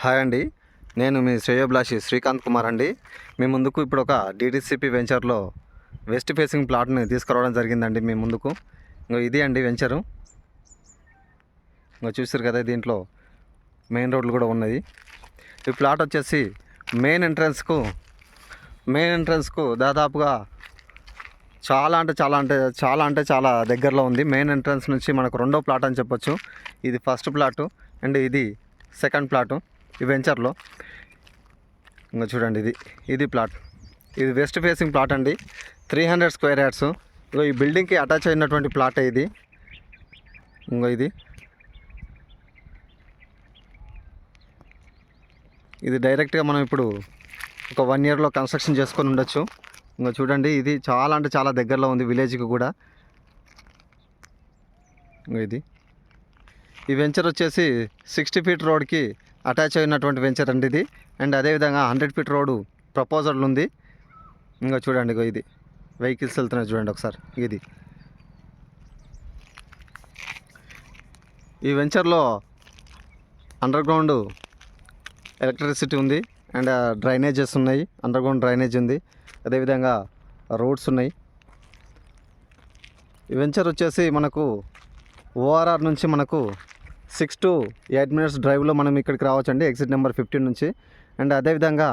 Hi అండి. నేను మీ శ్రేయోభిలాషి శ్రీకాంత్ కుమార్ అండి. మీ ముందుకు ఇప్పుడు ఒక డిటిసిపి వెంచర్లో వెస్ట్ ఫేసింగ్ ప్లాట్ని తీసుకురావడం జరిగిందండి మీ ముందుకు. ఇంకో ఇది అండి వెంచరు. ఇంకో చూసారు కదా దీంట్లో మెయిన్ రోడ్లు కూడా ఉన్నది. ఈ ప్లాట్ వచ్చేసి మెయిన్ ఎంట్రన్స్కు మెయిన్ ఎంట్రన్స్కు దాదాపుగా చాలా అంటే చాలా అంటే చాలా అంటే చాలా దగ్గరలో ఉంది. మెయిన్ ఎంట్రన్స్ నుంచి మనకు రెండో ప్లాట్ అని చెప్పొచ్చు. ఇది ఫస్ట్ ప్లాటు అండ్ ఇది సెకండ్ ప్లాటు. ఈ వెంచర్లో. ఇంకా చూడండి ఇది ఇది ప్లాట్. ఇది వెస్ట్ ఫేసింగ్ ప్లాట్ అండి. Three hundred square yards. ఈ బిల్డింగ్కి అటాచ్ అయినటువంటి ప్లాట్ ఇది. ఇంకో ఇది. ఇది డైరెక్ట్గా మనం ఇప్పుడు ఒక వన్ ఇయర్లో కన్స్ట్రక్షన్ చేసుకొని ఉండొచ్చు. ఇంకా చూడండి ఇది చాలా అంటే చాలా దగ్గరలో ఉంది విలేజ్కి కూడా. ఇంకో ఇది. ఈ వెంచర్ వచ్చేసి సిక్స్టీ ఫీట్ రోడ్కి అటాచ్ అయినటువంటి వెంచర్ అండి ఇది. అండ్ అదేవిధంగా హండ్రెడ్ ఫీట్ రోడ్ ప్రపోజల్ ఉంది. ఇంకా చూడండి ఇగో ఇది. వెహికల్స్ వెళ్తున్నాయి చూడండి ఒకసారి. ఇది. ఈ వెంచర్లో అండర్ గ్రౌండ్ ఎలక్ట్రిసిటీ ఉంది. అండ్ డ్రైనేజెస్ uh, ఉన్నాయి. అండర్గ్రౌండ్ డ్రైనేజ్ ఉంది. అదేవిధంగా రోడ్స్ ఉన్నాయి. ఈ వెంచర్ వచ్చేసి మనకు ఓఆర్ఆర్ నుంచి మనకు సిక్స్ టు ఎయిట్ మినిట్స్ డ్రైవ్లో మనం ఇక్కడికి రావచ్చు అండి ఎగ్జిట్ నెంబర్ ఫిఫ్టీన్ నుంచి. అండ్ అదేవిధంగా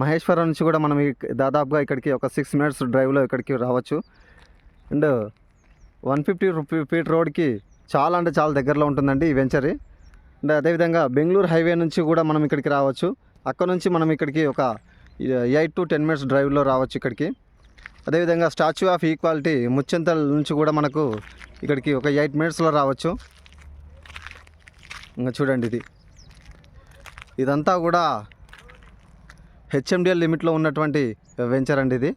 మహేశ్వరం నుంచి కూడా మనం దాదాపుగా ఇక్కడికి ఒక సిక్స్ మినిట్స్ డ్రైవ్లో ఇక్కడికి రావచ్చు. And one fifty rupee feet రోడ్కి చాలా అంటే చాలా దగ్గరలో ఉంటుందండి ఈ వెంచరీ. అండ్ అదేవిధంగా బెంగళూరు హైవే నుంచి కూడా మనం ఇక్కడికి రావచ్చు. అక్కడ నుంచి మనం ఇక్కడికి ఒక ఎయిట్ టు టెన్ మినిట్స్ డ్రైవ్లో రావచ్చు ఇక్కడికి. అదేవిధంగా స్టాచ్యూ ఆఫ్ ఈక్వాలిటీ ముచ్చింతల నుంచి కూడా మనకు ఇక్కడికి ఒక ఎయిట్ మినిట్స్లో రావచ్చు. ఇంకా చూడండి ఇది. ఇదంతా కూడా హెచ్ఎండిఎల్ లిమిట్లో ఉన్నటువంటి వెంచర్ అండి ఇది.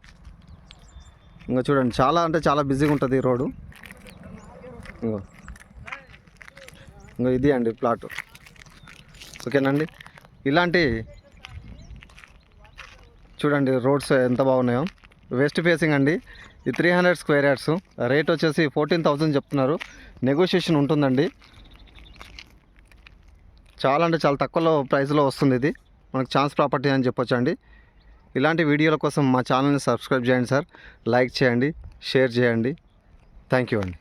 ఇంకా చూడండి చాలా అంటే చాలా బిజీగా ఉంటుంది ఈ రోడ్డు. ఇంకో. ఇంకా ఇది అండి ప్లాట్. ఓకేనండి? ఇలాంటి చూడండి రోడ్స్ ఎంత బాగున్నాయో. వెస్ట్ ఫేసింగ్ అండి. ఇది three hundred square yards. Rate వచ్చేసి ఫోర్టీన్ థౌజండ్ చెప్తున్నారు. నెగోషియేషన్ ఉంటుందండి. చాలా అంటే చాలా తక్కువలో ప్రైస్లో వస్తుంది ఇది. మనకు ఛాన్స్ ప్రాపర్టీ అని చెప్పొచ్చు అండి ఇలాంటి వీడియోల కోసం మా ఛానల్ని సబ్స్క్రైబ్ చేయండి సార్. లైక్ చేయండి షేర్ చేయండి. థ్యాంక్ యూ అండి.